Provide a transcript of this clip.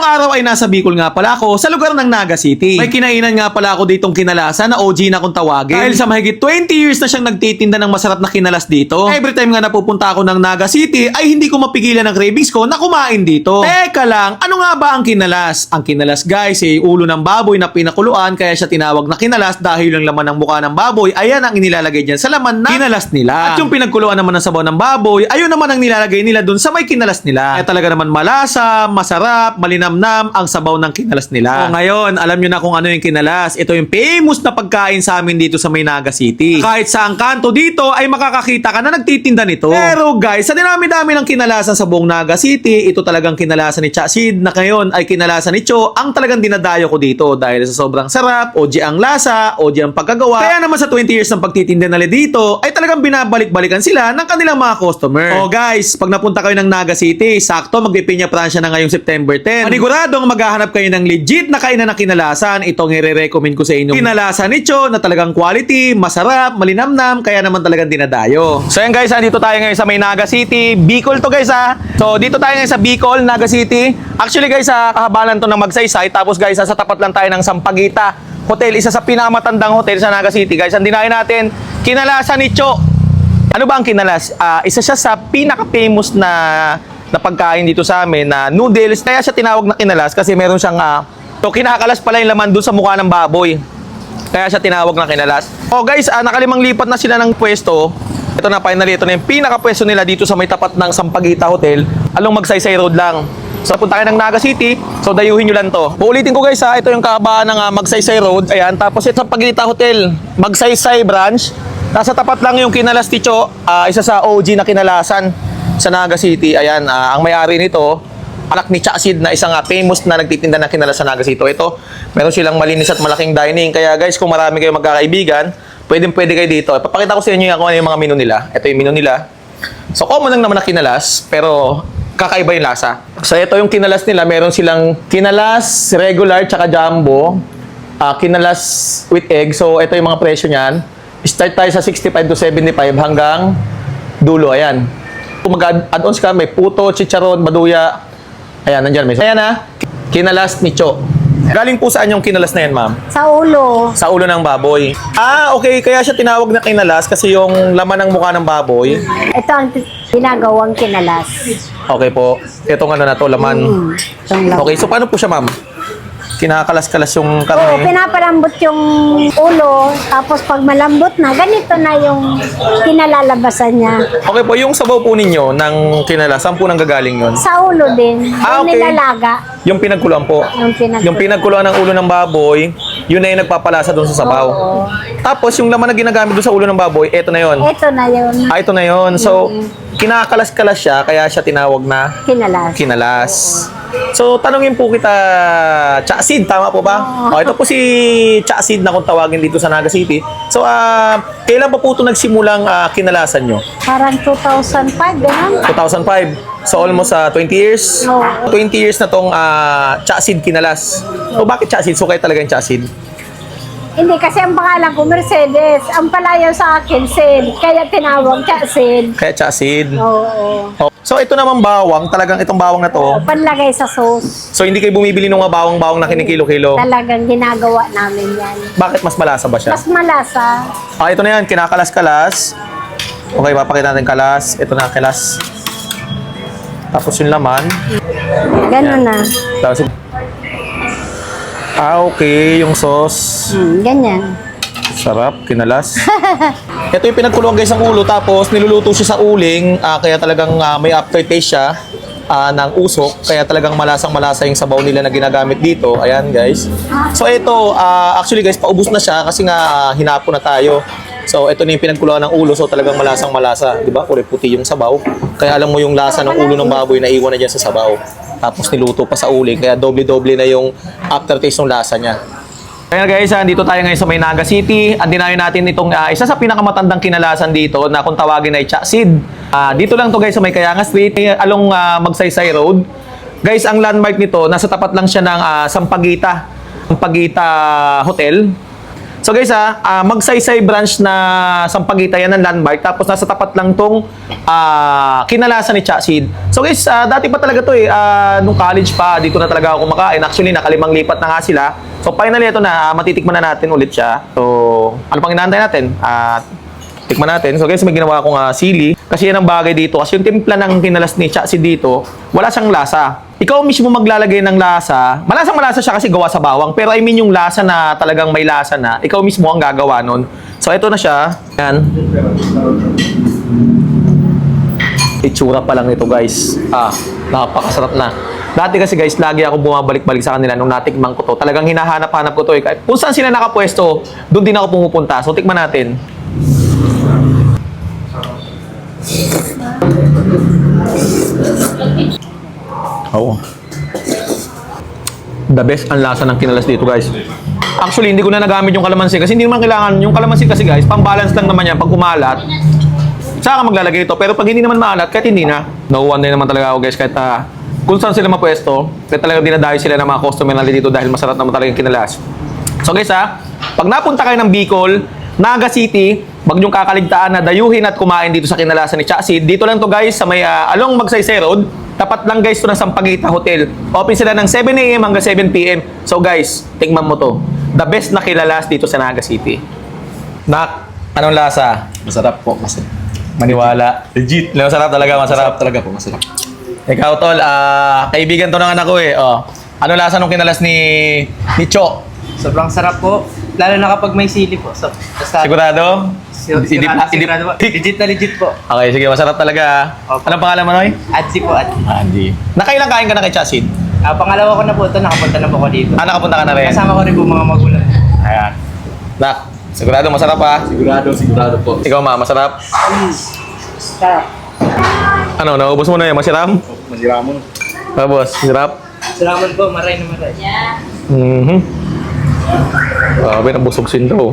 Ngayong araw ay nasa Bicol nga pala ako sa lugar ng Naga City. May kinainan nga pala ako ditong kinalasan na OG na kung tawagin. Dahil sa mahigit 20 years na siyang nagtitinda ng masarap na kinalas dito. Every time nga napupunta ako ng Naga City ay hindi ko mapigilan ang cravings ko na kumain dito. Teka lang, ano nga ba ang kinalas? Ang kinalas guys ay ulo ng baboy na pinakuluan kaya siya tinawag na kinalas dahil yung laman ng mukha ng baboy ayan ang inilalagay dyan sa laman na kinalas nila. At yung pinagkuluan naman ng sabaw ng baboy, ayun naman ang nilalagay nila dun sa may kinalas nila. Kaya talaga naman malasa, masarap, malinamnam ang sabaw ng kinalas nila. O ngayon, alam nyo na kung ano yung kinalas. Ito yung famous na pagkain sa amin dito sa Maynaga City. Kahit sa ang kanto dito ay makakakita ka na nagtitinda nito. Pero guys, sa dinami-dami ng kinalasan sa buong Naga City, ito talagang kinalasan ni Chasid na ngayon ay kinalasan ni Cho ang talagang dinadayo ko dito dahil sa sobrang sarap, OG ang lasa, OG ang pagkagawa. Kaya naman sa 20 years ng pagtitinda nila dito, ay talagang binabalik-balikan sila ng kanilang mga customer. Oh guys, pag napunta kayo ng Naga City, sakto magpipinya Pransya na ngayong September 10. Maniguradong maghahanap kayo ng legit na kainan na kinalasan. Itong i-recommend ko sa inyo. Kinalasan ni Cho na talagang quality, masarap, malinamnam, kaya naman talagang dinadayo. So yan guys, dito tayo ngayon sa may Naga City. Bicol to guys ha. So dito tayo ngayon sa Bicol, Naga City. Actually guys, sa kahabalan to ng Magsaysay. Tapos guys, sa tapat lang tayo ng Sampaguita Hotel. Isa sa pinakamatandang hotel sa Naga City guys. Ang dinayo natin, kinalasan ni Cho. Ano ba ang kinalas? Ah, isa siya sa pinaka-famous na na pagkain dito sa amin na noodles. Kaya siya tinawag na kinalas kasi meron siyang ah, so kinakalas pala yung laman dun sa mukha ng baboy. Kaya siya tinawag na kinalas. Oh guys, ah, nakalimang lipat na sila ng pwesto. Ito na finally, ito na yung pinaka-pwesto nila dito sa may tapat ng Sampaguita Hotel. Along Magsaysay Road lang. So punta kayo ng Naga City, so dayuhin nyo lang to. Uulitin ko guys ha, ito yung kahabaan ng ah, Magsaysay Road. Ayan, tapos ito sa Sampaguita Hotel, Magsaysay branch. Nasa tapat lang yung Kinalas Ticho, ah, isa sa OG na kinalasan sa Naga City. Ayan, ah, ang may-ari nito, anak ni Chasid na isang ah, famous na nagtitinda ng kinalas sa Naga City. Ito, meron silang malinis at malaking dining. Kaya guys, kung marami kayong magkakaibigan, pwedeng pwede kayo dito. Ipapakita ko sa inyo kung ano yung mga menu nila. Ito yung menu nila. So, common lang naman na kinalas, pero kakaiba yung lasa. So, ito yung kinalas nila. Meron silang kinalas, regular, tsaka jumbo. Ah, kinalas with egg. So, ito yung mga presyo niyan. Start tayo sa 65 to 75 hanggang dulo. Ayan. Kung mag-add-ons ka, may puto, chicharon, baduya. Ayan, nandyan. May... Ayan na. Kinalas ni Cho. Galing po saan yung kinalas na yan, ma'am? Sa ulo. Sa ulo ng baboy. Ah, okay. Kaya siya tinawag na kinalas kasi yung laman ng mukha ng baboy. Ito ang ginagawang kinalas. Okay po. Itong ano na to, laman. Itong lang. Okay, so paano po siya, ma'am? Kinakalas-kalas yung Oo, karne. pinapalambot yung ulo, tapos pag malambot na, ganito na yung kinalalabasan niya. Okay po, yung sabaw po ninyo ng kinalas, saan po nang gagaling yun? Sa ulo din, Ah, yung okay. nilalaga. Yung pinagkuluan po. Yung pinagkuluan. Yung pinagkuluan ng ulo ng baboy, yun na yung nagpapalasa doon sa sabaw. Oo. Tapos yung laman na ginagamit doon sa ulo ng baboy, eto na yun. Ito na yun, Ah, ito na yun. So, kinakalas-kalas siya, kaya siya tinawag na kinalas. kinalas. So, tanungin po kita, Chasid, tama po ba? Oh, ito po si Chasid na kung tawagin dito sa Naga City. So, ah, kailan pa po ito nagsimulang ah, kinalasan nyo? Parang 2005, ganun. 2005. So, almost ah, 20 years. Oo. 20 years na tong uh, Chasid kinalas. So, bakit Chasid? So, kayo talaga yung Chasid? Hindi, kasi ang pangalan ko, Mercedes. Ang palayaw sa akin, Sid. Kaya tinawag siya, Sid. Kaya Chasid. Oo. Oh. So, ito naman bawang. Talagang itong bawang na to. Panlagay sa sauce. So, hindi kayo bumibili ng mga bawang-bawang na kinikilo-kilo. Talagang ginagawa namin yan. Bakit mas malasa ba siya? Mas malasa. Ah, ito na yan, kinakalas-kalas. Okay, papakita natin kalas. Ito na, kalas. Tapos yung laman. Ganun na. Tapos yung- Ah, okay. Yung sauce. Hmm, ganyan. Sarap, kinalas. ito yung pinagkuluan guys ang ulo. Tapos niluluto siya sa uling. ah, kaya talagang ah, may aftertaste siya ah, ng usok. Kaya talagang malasang malasa yung sabaw nila na ginagamit dito. Ayan guys. So ito, ah, actually guys, paubos na siya kasi nga ah, hinapo na tayo. So ito na yung pinagkuluan ng ulo. So talagang malasang malasa. Di ba? Kulay puti yung sabaw. Kaya alam mo yung lasa ng ulo ng baboy na iwan na dyan sa sabaw. Tapos niluto pa sa uling. Kaya doble-doble na yung aftertaste ng lasa niya. Kaya guys, ah, dito tayo ngayon sa Maynaga City. Andinayo natin itong ah, isa sa pinakamatandang kinalasan dito na kung tawagin ay Chasid. Ah, dito lang to guys sa May Kayanga Street, eh, along ah, Magsaysay Road. Guys, ang landmark nito, nasa tapat lang siya ng ah, Sampaguita, Sampaguita Hotel. So guys ha, ah, magsaysay branch na Sampaguita yan ng landmark tapos nasa tapat lang tong ah, kinalasan ni Chasid. So guys, ah, dati pa talaga to eh, ah, nung college pa, dito na talaga ako kumakain. Actually, nakalimang lipat na nga sila. So finally, ito na, ah, matitikman na natin ulit siya. So, ano pang inaantay natin? At tikman natin. So guys, may ginawa akong ah, sili. Kasi yan ang bagay dito. Kasi yung timpla ng kinalas ni Chasid dito, wala siyang lasa. Ikaw mismo maglalagay ng lasa. Malasang malasa siya kasi gawa sa bawang. Pero I mean yung lasa na talagang may lasa na, ikaw mismo ang gagawa nun. So ito na siya. Yan. Itsura pa lang nito guys. Ah, napakasarap na. Dati kasi guys, lagi ako bumabalik-balik sa kanila nung natikman ko to. Talagang hinahanap-hanap ko to eh. Kung saan sila nakapwesto, doon din ako pumupunta. So tikman natin. Oo. The best ang lasa ng kinalas dito, guys. Actually, hindi ko na nagamit yung kalamansi kasi hindi naman kailangan yung kalamansi kasi guys, pang-balance lang naman yan pag kumalat. Saka maglalagay ito. Pero pag hindi naman maalat, kahit hindi na, nauwan din naman talaga ako guys kahit ah, kung saan sila mapwesto, kahit talaga dinadayo sila ng mga customer na dito dahil masarap naman talaga yung kinalas. So guys ha, pag napunta kayo ng Bicol, Naga City, wag niyong kakaligtaan na dayuhin at kumain dito sa kinalasan ni Chasid. Dito lang to guys sa may ah, Along Magsaysay Road. Tapat lang guys to ng Sampaguita Hotel. Open sila ng 7 a.m. hanggang 7 p.m. So guys, tingnan mo to. The best na kilalas dito sa Naga City. Nak, anong lasa? Masarap po, masarap. Maniwala. Legit. Masarap talaga, masarap. talaga po, masarap. Ikaw, tol, ah, kaibigan to ng anak ko eh. Oh. Ano lasa nung kinalas ni ni Cho? Sobrang sarap po. Lalo na kapag may sili po. So, basta, Sigurado? Si- sigurado, sigurado po. Legit na legit po. Okay, sige, masarap talaga. Opo. Anong pangalan mo, Noy? Adsi po. At, Andy. Nakailang kain ka na kay Chasid? ah, pangalawa ko na po ito. Nakapunta na po ako dito. Ah, nakapunta ka na rin? Kasama ko rin po mga magulang. Ayan. Nak, sigurado masarap ha? Sigurado, sigurado po. Ikaw, ma, masarap? Sarap. Ano, naubos mo na yung masiram? Masira mo. Tapos, masarap? Salamat po. Maray na maray. Mhm. Grabe, nabusog sin daw.